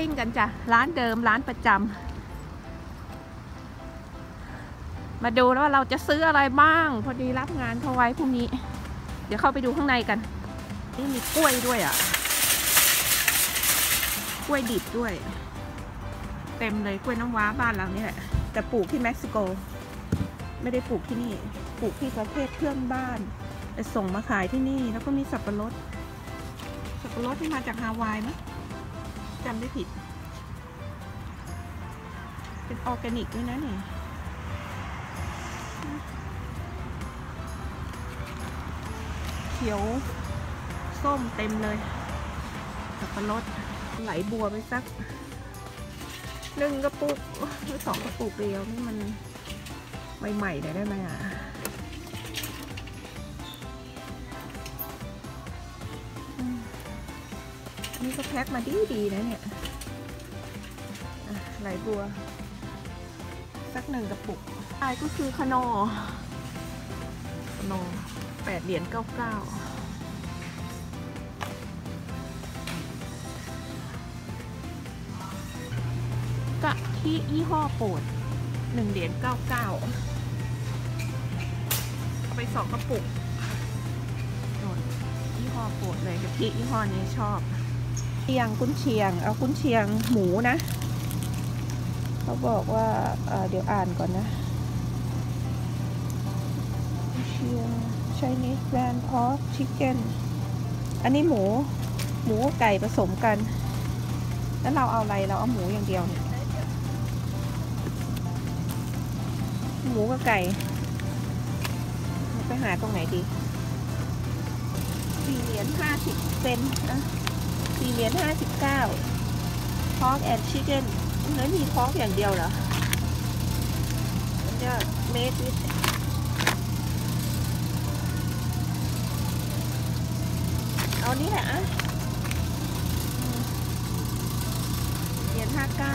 ปิ้งกันจ้ะ ร้านเดิมร้านประจำมาดูแล้วว่าเราจะซื้ออะไรบ้าง พอดีรับงานเขาไว้พรุ่งนี้ เดี๋ยวเข้าไปดูข้างในกัน นี่มีกล้วยด้วยอะ กล้วยดิบด้วย เต็มเลยกล้วยน้ำว้าบ้านเรานี่แหละ แต่ปลูกที่เม็กซิโก ไม่ได้ปลูกที่นี่ ปลูกที่ประเทศเพื่อนบ้านแต่ส่งมาขายที่นี่แล้วก็มีสับปะรด สับปะรดที่มาจากฮาวายมั้ย จำไม่ผิด เป็นออร์แกนิกด้วยนะเนี่ยเขียว ส้มเต็มเลยสับปะรดไหลบัวไปสักหนึ่งกระปุกหรือสองกระปุกเดียวนี่มันใหม่ๆหน่อยได้ไหมอะ นี่ก็แพ็คมาดีดีนะเนี่ยไหลบัว สักหนึ่งกระปุกอายก็คือขนอขนอแปดเหรียญเก้าเก้ากะทิยี่ห้อโปรดหนึ่งเหรียญเก้าเก้าไปสองกระปุกโน่นยี่ห้อโปรดเลยกะทิยี่ห้อนี้ชอบ เชียงกุนเชียง เอากุนเชียงหมูนะ เขาบอกว่าเอ่อเดี๋ยวอ่านก่อนนะกุนเชียง Chinese brand pork chicken อันนี้หมู หมูไก่ผสมกัน แล้วเราเอาอะไร เราเอาหมูอย่างเดียวเนี่ยหมูกับไก่ ไปหาตรงไหนดีสี่เหรียญห้าสิบเซนอะ สี่เหรียญห้าสิบเก้า pork and chicken เนื้อมี pork อย่างเดียวเหรอมันจะ made with เอานี่แหละอะเหรียญห้าเก้า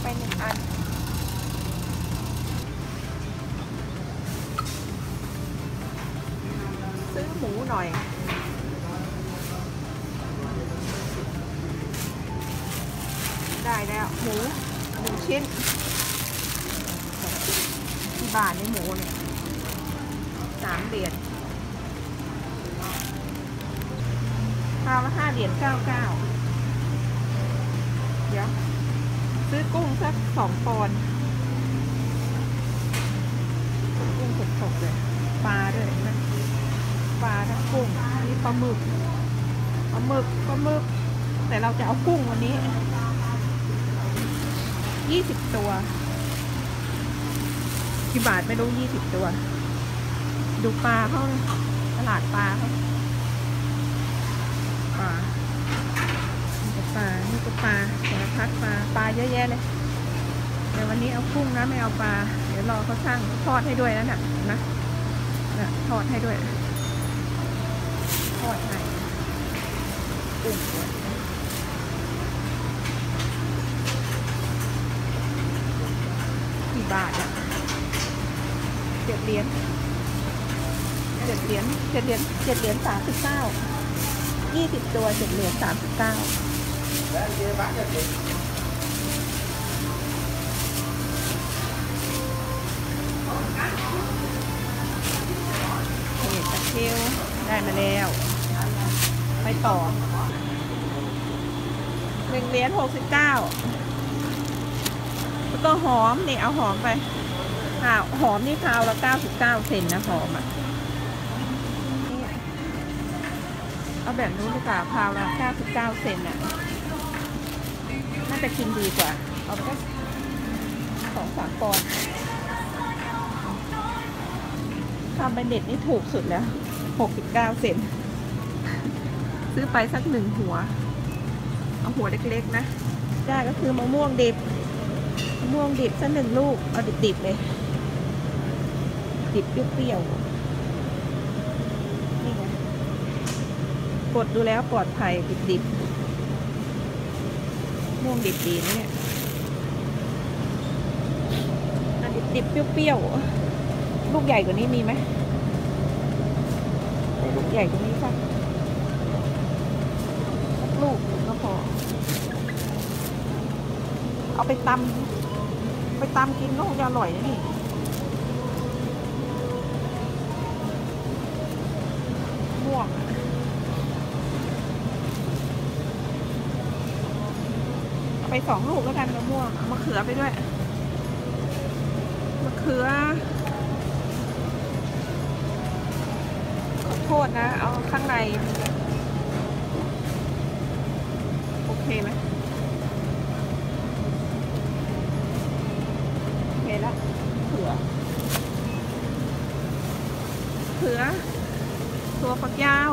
ไปหนึ่งอันซื้อหมูหน่อย ได้แล้วหมูหนึ่งชิ้นที่บ้านนี่หมูเนี่ยสามเหรียญข้าวละห้าเหรียญเก้าเก้าเดี๋ยว ซื้อกุ้งสักสองปอนด์กุ้งสดๆเลยปลาด้วยนะปลาทั้งกุ้งนี่ปลาหมึกปลาหมึกปลาหมึกแต่เราจะเอากุ้งวันนี้ ยี่สิบตัวกี่บาทไม่รู้ยี่สิบตัว ดูปลาเขาตลาดปลาเขาปลานี่ก็ปลานี่ก็ปลาสารพัดปลาปลาเยอะแยะเลยเดี๋ยววันนี้เอากุ้งนะไม่เอาปลา เดี๋ยวรอเขาช่างทอดให้ด้วยนะน่ะนะน่ะทอดให้ด้วยทอดให้กุ้งกี่ บาทอะเจ็ดเหรียญเจ็ดเหรียญเจ็ดเหรียญเจ็ดเหรียญสามสิบเก้ายี่สิบตัวเจ็ดเหรียญสามสิบเก้าเห็ดตะเคียวได้มาแล้ว ไปต่อหนึ่งเหรียญหกสิบเก้า แล้วก็หอมนี่เอาหอมไปค่ะหอมนี่คราวละเก้าสิบเก้าเซนนะหอมอะเอาแบบนู้นดีกว่าคราวละเก้าสิบเก้าเซนอะน่าจะกินดีกว่า เอาไปสองสามปอนด์คาร์บอนเด็ดนี่ถูกสุดแล้ว69เซนซื้อไปสักหนึ่งหัว เอาหัวเล็กๆนะ ได้ก็คือมะม่วงดิบ ม่วงดิบสักหนึ่งลูก เอาดิบๆเลย ดิบเปรี้ยวๆนี่ไงกดดูแล้วปลอดภัยดิบๆม่วงดิบดีนเนี่ยดิบๆเปรี้ยวๆลูกใหญ่กว่านี้มีไหมลูกใหญ่กว่านี้สักลูกก็พอ เอาไปตำ ไปตำกินก็คงจะอร่อยนะนี่ม่วงไปสองลูกแล้วกันมะม่วงมะเขือไปด้วยมะเขือขอโทษนะ เอาข้างใน โอเคไหมโอเคแล้วเขือเขือ ถั่วฝักยาว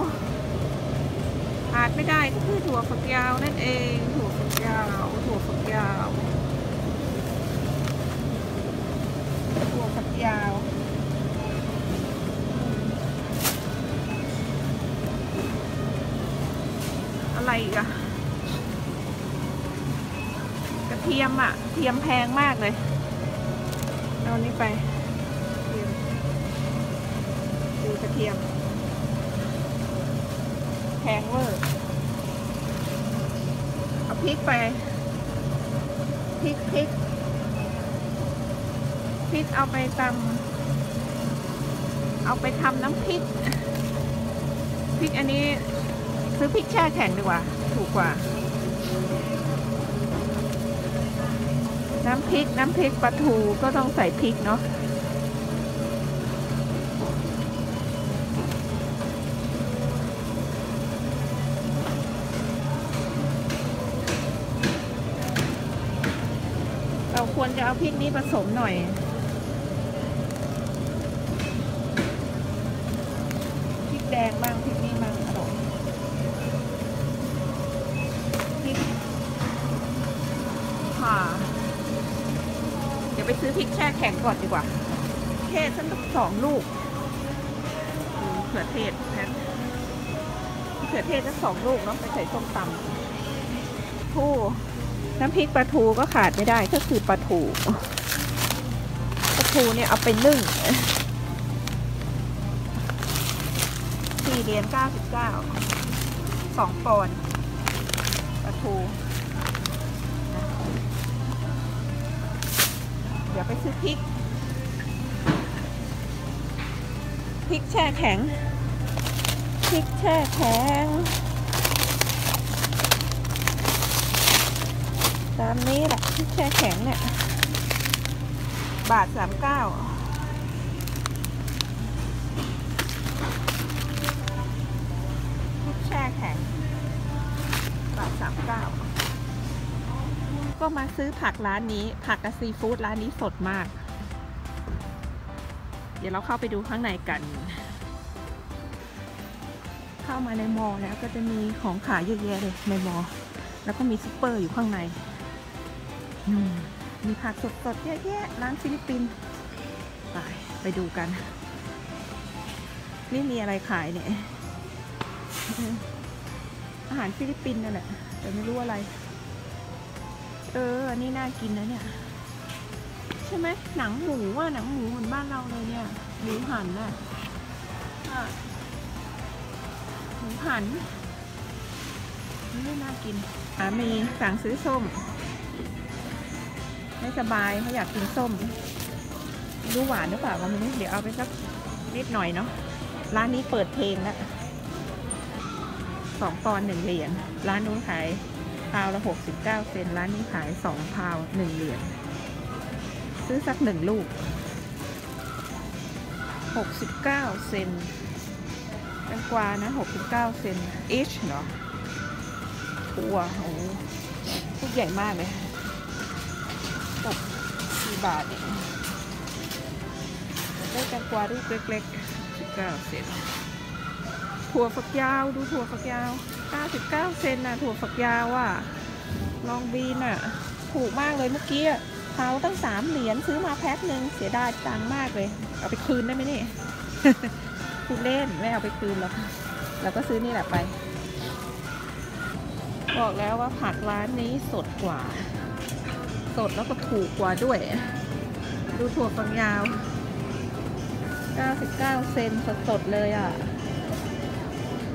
ขาดไม่ได้ก็คือถั่ว ฝักยาวนั่นเอง ถั่วฝักยาว ถั่วฝักยาว ถั่วฝักยาวอะไรอีกอะกระเทียมอะเทียมแพงมากเลย เอานี้ไปดูกระเทียม แพงเวอร์ เอาพริก ไปพริกพริกพริกเอาไปตำเอาไปทำน้ำพริกพริกอันนี้ซื้อพริกแช่แข็งดีกว่า ถูกกว่า น้ำพริกน้ำพริกปลาทูก็ต้องใส่พริกเนาะ เราควรจะเอาพริกนี้ผสมหน่อยพริกแดงบ้างพริกนี้บ้างอร่อยพริกค่ะ เดี๋ยวไปซื้อพริกแช่แข็งก่อนดีกว่า เทศฉันต้องสองลูกเขือเทศแพทเขือเทศทั้งสองลูกเนาะไปใส่ส้มตำผู้ น้ำพริกปลาทูก็ขาดไม่ได้ก็คือปลาทูปลาทูเนี่ยเอาไปนึ่งสี่เหรียญเก้าสิบเก้าสองปอนด์ปลาทู เดี๋ยวไปซื้อพริก พริกแช่แข็ง พริกแช่แข็ง ตามนี้แหละที่แช่แข็งเนี่ย บาทสามเก้าแช่แข็ง บาทสามเก้าก็มาซื้อผักร้านนี้ ผักกับซีฟู้ดร้านนี้สดมาก เดี๋ยวเราเข้าไปดูข้างในกัน เข้ามาในมอลแล้วก็จะมีของขายเยอะแยะเลยในมอลแล้วก็มีซุปเปอร์อยู่ข้างใน อืมมีผักสดๆเยอะแยะร้านฟิลิปปินส์ไปไปดูกัน นี่มีอะไรขายเนี่ย อาหารฟิลิปปินส์นั่นแหละแต่ไม่รู้อะไร เอออันนี้น่ากินนะเนี่ย ใช่ไหมหนังหมูอะหนังหมูเหมือนบ้านเราเลยเนี่ยหมูหันน่ะอะหมูหันนี่น่ากินอ่ามีสั่งซื้อส้ม ไม่สบายเขาอยากกินส้ม รู้หวานหรือเปล่าก็ไม่รู้เดี๋ยวเอาไปสักนิดหน่อยเนาะร้านนี้เปิดเพลงแล้วสองปอนหนึ่งเหรียญร้านนู้นขายพาวละหกสิบเก้าเซนร้านนี้ขายสองพาวหนึ่งเหรียญซื้อสักหนึ่งลูกหกสิบเก้าเซนแตงกวานะหกสิบเก้าเซน each เนาะถั่วโอ้ลูกใหญ่มากเลย บาทได้แตงกวาลูกเล็กๆ19เซนถั่วฝักยาวดูถั่วฝักยาว 99 เซนนะถั่วฝักยาวอะ ลองบีนอะ ถูกมากเลยเมื่อกี้เท้าตั้งสามเหรียญซื้อมาแพ็คหนึ่งเสียดายตังมากเลย เอาไปคืนได้ไหมนี่พูดเล่นไม่เอาไปคืนหรอกเราก็ซื้อนี่แหละไป บอกแล้วว่าผักร้านนี้สดกว่า สดแล้วก็ถูกกว่าด้วย ดูถั่วฝักยาว 99 เซนสดๆเลยอะ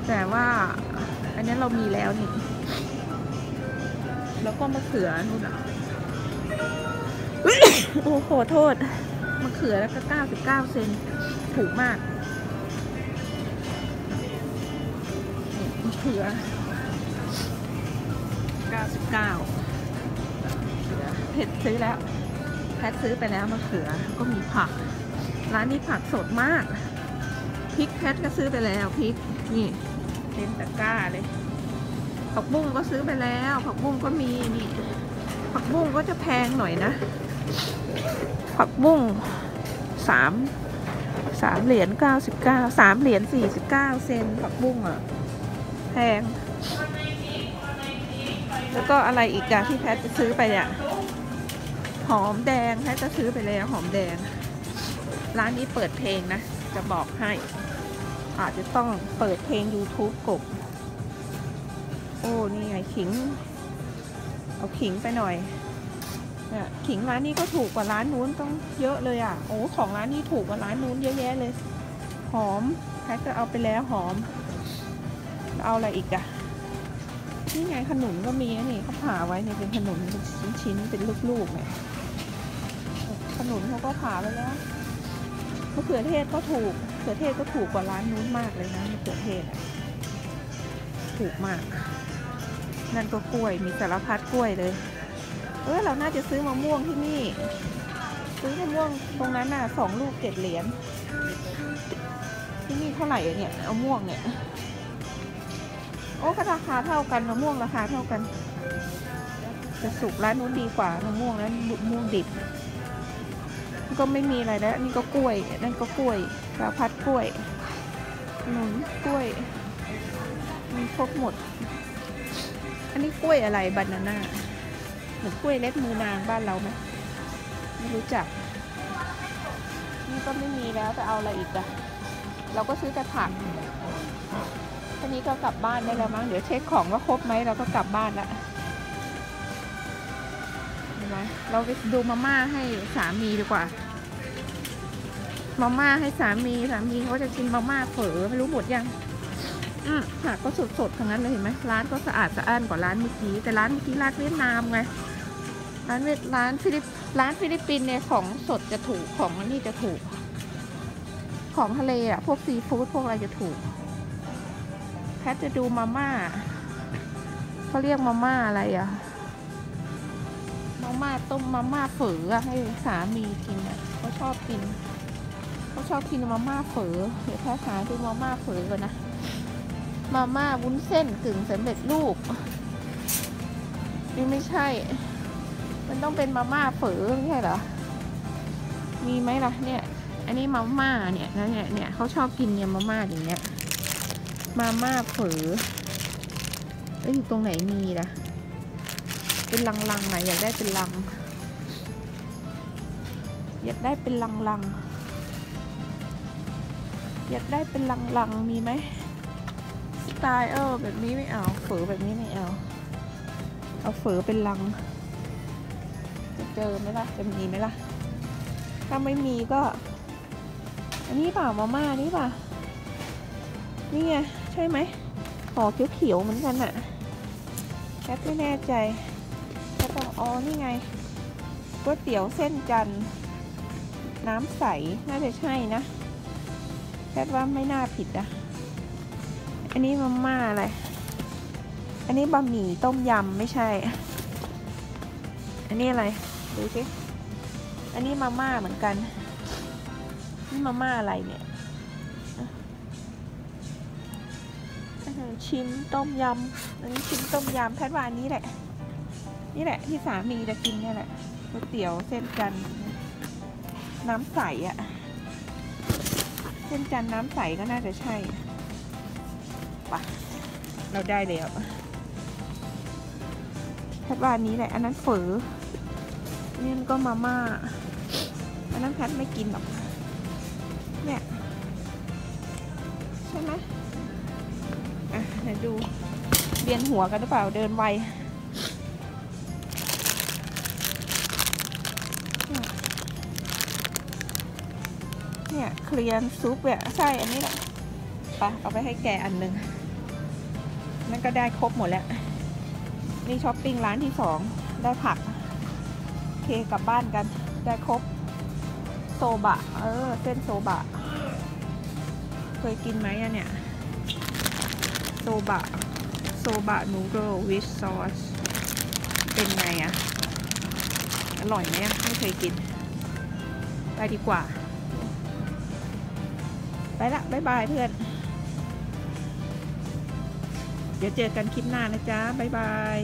แต่ว่าอันนี้เรามีแล้วนี่ แล้วก็มะเขือนู่นอะโอ้ขอโทษมะเขือแล้วก็เก้าสิบเซนถูกมากมะเขือเก้าสิบเก้าเผ็ดซื้อแล้ว แพทซื้อไปแล้วมะเขือก็มีผัก ร้านนี้ผักสดมากพริกแพทก็ซื้อไปแล้วพริกนี่เต็มตะกร้าเลยผักบุ้งก็ซื้อไปแล้ว ผักบุ้งก็มีนี่ผักบุ้งก็จะแพงหน่อยนะ ผักบุ้งสามสามเหรียญเก้าสิบเก้าสามเหรียญสี่สิบเก้าเซนผักบุ้งอะแพง แล้วก็อะไรอีกอะที่แพทจะซื้อไปเนี่ย หอมแดงแพทจะซื้อไปแล้วหอมแดง ร้านนี้เปิดเพลงนะ จะบอกให้ อาจจะต้องเปิดเพลง YouTube กบ โอ้ นี่ไงขิง เอาขิงไปหน่อยเนี่ยขิงร้านนี้ก็ถูกกว่าร้านนู้นต้องเยอะเลยอะ โอ้ ของร้านนี้ถูกกว่าร้านนู้นเยอะแยะเลย หอมแพทก็เอาไปแล้วหอม เอาอะไรอีกอะ นี่ไงขนุนก็มีนี่เขาผ่าไว้เนี่ยเป็นขนุนเป็นชิ้นๆเป็นลูกๆเนี่ยขนุนเขาก็ผ่าไปแล้วมะเขือเทศก็ถูกมะเขือเทศก็ถูกกว่าร้านนู้นมากเลยนะมะเขือเทศถูกมาก นั่นก็กล้วยมีสารพัดกล้วยเลย เออเราน่าจะซื้อมะม่วงที่นี่ ซื้อมะม่วงตรงนั้นน่ะสองลูกเจ็ดเหรียญที่นี่เท่าไหร่เนี่ยมะม่วงเนี่ย โอ้ก็ราคาเท่ากันมะม่วงราคาเท่ากันแต่สุกร้านนู้นดีกว่ามะม่วงนั้นมะม่วงดิบก็ไม่มีอะไรแล้วนี่ก็กล้วย นั่นก็กล้วยสาพัดกล้วยขนุนกล้วย มีครบหมด อันนี้กล้วยอะไรบานาน่าเหมือนกล้วยเล็บมือนางบ้านเราไหมไม่รู้จัก นี่ก็ไม่มีแล้วจะเอาอะไรอีกอะเราก็ซื้อแต่ผัก ทีนี้ก็กลับบ้านได้แล้วมั้งเดี๋ยวเช็คของว่าครบไหมเราก็กลับบ้านละเห็นไหมเราไปดูมาม่าให้สามีดีกว่ามาม่าให้สามีสามีเขาจะกินมาม่าเฝอไม่รู้หมดยังอืมผักก็สดๆทั้งนั้นเลยเห็นไหมร้านก็สะอาดสะอ้านกว่าร้านเมื่อกี้แต่ร้านเมื่อกี้ร้านเวียดนามไงร้านเวียดร้านฟิลิปร้านฟิลิปปินเนี่ยของสดจะถูกของนนี่จะถูก ของทะเลอะพวกซีฟู้ดพวกอะไรจะถูก แพทจะดูมาม่าเขาเรียกมาม่าอะไรอะ มาม่าต้มมาม่าเฝอให้สามีกินอะเขาชอบกินเขาชอบกินมาม่าเฝอเดี๋ยวแพทหาดูมาม่าเฝอก่อนนะมาม่าวุ้นเส้นกึ่งสำเร็จรูปนี่ไม่ใช่ มันต้องเป็นมาม่าเฝอใช่เหรอ มีไหมล่ะเนี่ย อันนี้มาม่าเนี่ยนะเนี่ยเนี่ยเขาชอบกินเนี่ยมาม่าอย่างเงี้ย มาม่าเฝอแล้วอยู่ตรงไหนมีล่ะ เป็นลังๆไหนอยากได้เป็นลัง อยากได้เป็นลังๆ อยากได้เป็นลังๆ มีไหมสไตล์เออแบบนี้ไม่เอาเฝอแบบนี้ไม่เอา เอาเฝอเป็นลัง จะเจอไหมล่ะ จะมีไหมล่ะ ถ้าไม่มีก็ อันนี้เปล่ามาม่านี่เปล่านี่ไง ใช่ไหมห่อเขียวๆเหมือนกันอะแคทไม่แน่ใจแคทต้องอ๋อนี่ไงก๋วยเตี๋ยวเส้นจันทร์น้ำใส น่าจะใช่นะแคทว่าไม่น่าผิดอะอันนี้มาม่าอะไร อันนี้บะหมี่ต้มยำไม่ใช่ อันนี้อะไร ดูสิ อันนี้มาม่าเหมือนกัน นี่มาม่าอะไรเนี่ย ชิ้นต้มยำอันนี้ชิ้นต้มยำแพทวานนี้แหละ นี่แหละที่สามีจะกินเนี่ยแหละก๋วยเตี๋ยวเส้นจันน้ำใสอะเส้นจันน้ำใสก็น่าจะใช่ปะเราได้แล้วแพทวานนี้แหละ อันนั้นเฝออันนี้มันก็มาม่าอันนั้นแพทไม่กินหรอกเนี่ยใช่ไหม อะเดี๋ยวดูเวียนหัวกันหรือเปล่าเดินไวเนี่ยเคลียนซุปเนี่ยใช่อันนี้แหละไปเอาไปให้แกอันหนึ่งนั่นก็ได้ครบหมดแล้ว นี่ช้อปปิ้งร้านที่สองได้ผัก เคกลับบ้านกัน ได้ครบ โซบะ เออ เส้นโซบะ เคยกินไหมอะเนี่ย บะ โซบะนูโดวิสซอส เป็นไงอะอร่อยไหมไม่เคยกิน ไปดีกว่า ไปละบ๊ายบายเพื่อน เดี๋ยวเจอกันคลิปหน้านะจ๊ะบ๊ายบาย